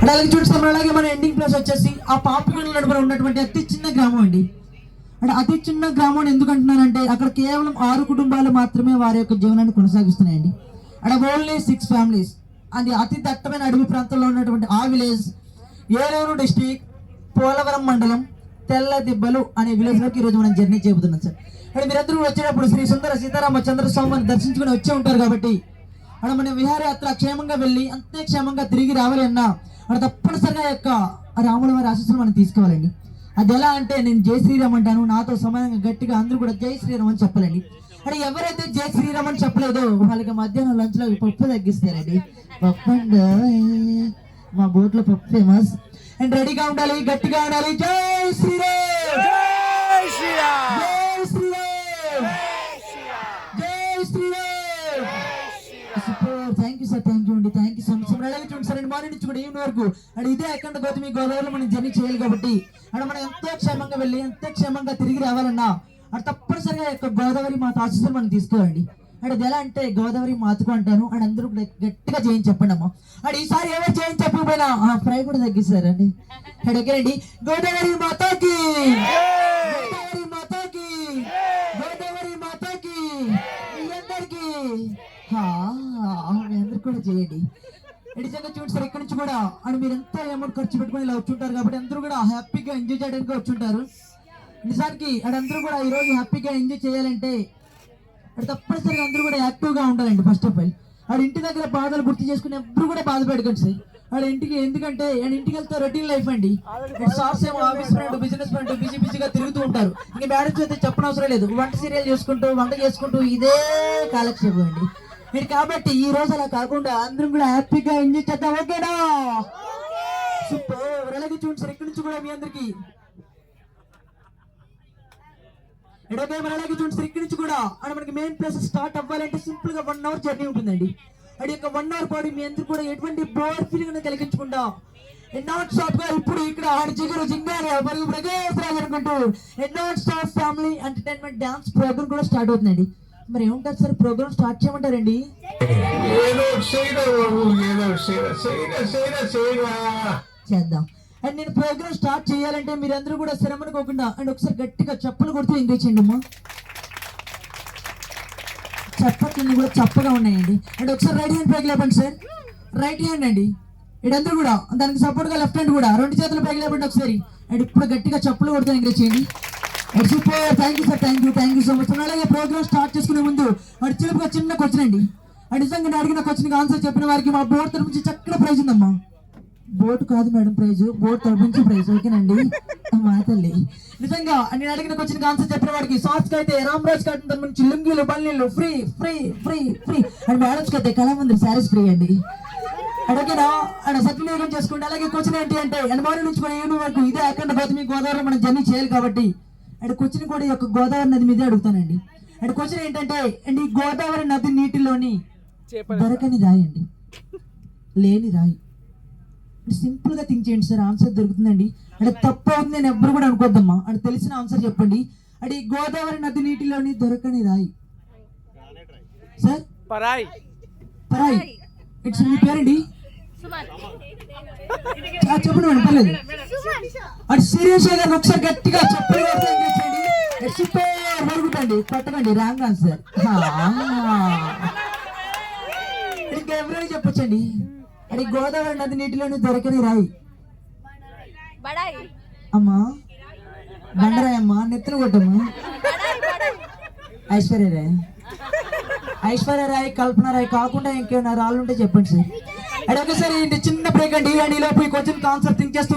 అంటే అలాగే చూస్తాం అలాగే మన ఎండింగ్ ప్లేస్ వచ్చేసి ఆ పాపకొండల నడుపున ఉన్నటువంటి అతి చిన్న గ్రామం అండి. అంటే అతి చిన్న గ్రామం అని ఎందుకు అంటున్నానంటే అక్కడ కేవలం ఆరు కుటుంబాలు మాత్రమే వారి యొక్క జీవనాన్ని కొనసాగిస్తున్నాయండి. అంటే ఓన్లీ సిక్స్ ఫ్యామిలీస్ అది అతి దట్టమైన అడవి ప్రాంతంలో ఉన్నటువంటి ఆ విలేజ్ ఏలూరు డిస్టిక్ పోలవరం మండలం తెల్ల దిబ్బలు అనే విలేజ్లోకి ఈరోజు మనం జర్నీ చేయబోతున్నాం సార్. అంటే మీరందరూ వచ్చేటప్పుడు శ్రీ సుందర సీతారామ చంద్రస్వామిని దర్శించుకుని వచ్చే ఉంటారు కాబట్టి అక్కడ మన విహారయాత్ర క్షేమంగా వెళ్ళి అంతే క్షేమంగా తిరిగి రావాలి అన్నా అక్కడ తప్పనిసరిగా యొక్క రాముల వారి ఆశీస్సులు మనం తీసుకోవాలండి. అది ఎలా అంటే నేను జై శ్రీరామ్ అంటాను నాతో సమానంగా గట్టిగా అందరూ కూడా జై శ్రీరామ్ అని చెప్పాలండి. అంటే ఎవరైతే జై శ్రీరామ్ అని చెప్పలేదో వాళ్ళకి మధ్యాహ్నం లంచ్లో పప్పు తగ్గిస్తారండి. పప్పు అండి మా బోట్లో పప్పు ఫేమస్ అండ్ రెడీగా ఉండాలి గట్టిగా ఉండాలి. జై శ్రీరామ్! జై శ్రీరామ్! జై శ్రీరామ్! జై Shriram! Thank you sir thank you అండి. థ్యాంక్ యూ సో అలాగే చూడండి సార్ మార్నింగ్ నుంచి కూడా ఈవినింగ్ వరకు? అండ్ ఇదే అక్కడ గౌతమి గోదావరిలో మనం జర్నీ చేయాలి కాబట్టి. అక్కడ మనం ఎంతో క్షేమంగా వెళ్ళి ఎంతో క్షేమంగా తిరిగి రావాలన్నా అక్కడ తప్పనిసరిగా యొక్క గోదావరి మాత ఆశీస్సులు మనం తీసుకోవాలండి. అంటే అది ఎలా అంటే గోదావరి మాతకు అంటాను అండ్ అందరూ కూడా గట్టిగా చేయని చెప్పండి అమ్మా. అండ్ ఈసారి ఎవరు చేయని చెప్పకపోయినా ఆ ఫ్రై కూడా తగ్గిస్తారండి. అండ్ ఓకేనండి గోదావరి మాతకి! గోదావరి మాతకి! గోదావరి మాతకి! మీ అందరికి! అందరు కూడా చేయండి నిజంగా చూడండి సార్ ఇక్కడి నుంచి కూడా అని మీరు ఎంత అమౌంట్ ఖర్చు పెట్టుకుని ఇలా వచ్చుంటారు కాబట్టి అందరూ కూడా హ్యాపీగా ఎంజాయ్ చేయడానికి వచ్చుంటారు. నిజానికి అక్కడ అందరూ కూడా ఈ రోజు హ్యాపీగా ఎంజాయ్ చేయాలంటే అది తప్పనిసరిగా అందరూ కూడా యాక్టివ్గా ఉండాలండి ఫస్ట్ ఆఫ్ ఆల్ ఆడ ఇంటి దగ్గర బాధలు గుర్తు చేసుకుని ఎప్పుడు కూడా బాధ పెట్టుకోండి సార్. ఆడ ఇంటికి ఎందుకంటే ఆయన ఇంటికి వెళ్తే రొటీన్ లైఫ్ అండి. సార్స్ ఏమో office friend business friend busy బిజీగా తిరుగుతూ ఉంటారు. ఇంకా మేడం అయితే చెప్పనవసరం లేదు. వంట సీరియల్ చేసుకుంటూ వంట చేసుకుంటూ ఇదే కాలక్షేపం అండి. మీరు కాబట్టి ఈ రోజు అలా కాకుండా అందరం కూడా హ్యాపీగా ఎంజాయ్ చేద్దాం ఓకేనా? సూపర్. అలాగే చూడండి సార్ ఇక్కడి నుంచి కూడా మీ అందరికి. అలాగే చూడండి సార్ ఇక్కడి నుంచి కూడా. అండ్ మనకి మెయిన్ ప్లేస్ స్టార్ట్ అవ్వాలంటే సింపుల్గా వన్ అవర్ జర్నీ ఉంటుందండి. అది యొక్క వన్ అవర్ పాటు మీ అందరూ కూడా ఎటువంటి బోర్ ఫీలింగ్ కలిగించకుండా నాట్ స్టాప్గా ఇప్పుడు ఇక్కడ ఆడి జిగురు జింగారు మరియు ప్రగేశ్వరాలు అనుకుంటూ nonstop family entertainment dance program కూడా స్టార్ట్ అవుతుందండి. మరి ఏముంటారు సార్? ప్రోగ్రామ్ స్టార్ట్ చేయమంటారండి? ఏదో చేద్దాం. అండ్ నేను ప్రోగ్రామ్ స్టార్ట్ చేయాలంటే మీరందరూ కూడా శ్రమనుకోకుండా అండ్ ఒకసారి గట్టిగా చప్పలు కొడుతూ ఎంకరేజ్ చేయండి అమ్మా? కూడా చప్పగా ఉన్నాయండి. అండ్ ఒకసారి రైట్ హ్యాండ్ పైకి లేపండి సార్. రైట్ హ్యాండ్ అండి. ఇడందరూ కూడా దానికి సపోర్ట్గా లెఫ్ట్ హ్యాండ్ కూడా రెండు చేతులు పైకి లేపండి ఒకసారి. అండ్ ఇప్పుడు గట్టిగా చప్పలు కొడుతూ ఎంకరేజ్ చేయండి super thank you sir thank you thank you so much అలాగే ప్రోగ్రామ్ స్టార్ట్ చేసుకునే ముందు వాడు చిలుపుగా చిన్న క్వశ్చన్ అండి. నిజంగా నేను అడిగిన క్వశ్చన్కి ఆన్సర్ చెప్పిన వారికి మా బోర్డు తరపు నుంచి చక్కగా ప్రైజ్ ఉందమ్మా. బోట్ కాదు మేడం ప్రైజ్ బోట్ నుంచి ప్రైజ్ ఓకేనండి? మా తల్లి. నిజంగా నేను అడిగిన క్వశ్చన్ ఆన్సర్ చెప్పిన వాడికి సాఫ్ట్ అయితే రామరాజ్ కాటన్ తరపు నుంచి లుంగీలు బల్లీలు free free free free and madams అయితే కళామంది శారీస్ ఫ్రీ అండి. అడిగినా? ఆయన సద్వినియోగం చేసుకోండి. అలాగే క్వశ్చన్ ఏంటి అంటే ఎనభై నుంచి మన ఏడు వరకు ఇదే అక్కడ గౌతమి గోదావరి మనం జర్నీ చేయాలి కాబట్టి అండ్ క్వశ్చన్ కూడా ఈ యొక్క గోదావరి నది మీదే అడుగుతానండి. అండ్ క్వశ్చన్ ఏంటంటే అండ్ ఈ గోదావరి నది నీటిలోని దొరకని రాయి అండి. లేని రాయి. సింపుల్గా థింక్ చేయండి సార్ ఆన్సర్ దొరుకుతుందండి. అంటే తప్పు అవుతుంది నేను ఎవ్వరు కూడా అనుకోద్దమ్మా. అంటే తెలిసిన ఆన్సర్ చెప్పండి. అంటే ఈ గోదావరి నది నీటిలోని దొరకని రాయి. సార్? పరాయ్. పరాయి. ఇట్స్ మీ పేరండి? చెప్పండి పర్లేదు. అటు సీరియస్ గారు ఒకసారి గట్టిగా చెప్పండి సూపర్ మరుగుతండి పట్టకండి రాంగ్ ఆన్సర్. ఇంకా ఎవరైనా చెప్పొచ్చండి. అది గోదావరి నది నీటిలోని దొరకని రాయి. అమ్మా. బండరాయి అమ్మా నెత్తిన కొట్టమ్మా. ఐశ్వర్యరాయ్. ఐశ్వర్యరాయ్ కల్పన రాయ్ కాకుండా ఇంకేమైనా రాళ్ళు ఉంటే చెప్పండి సార్. అది ఒకసారి చిన్న బ్రేక్ అండి. అండ్ పోయి కొంచెం కాన్సెప్ట్ థింక్ చేస్తూ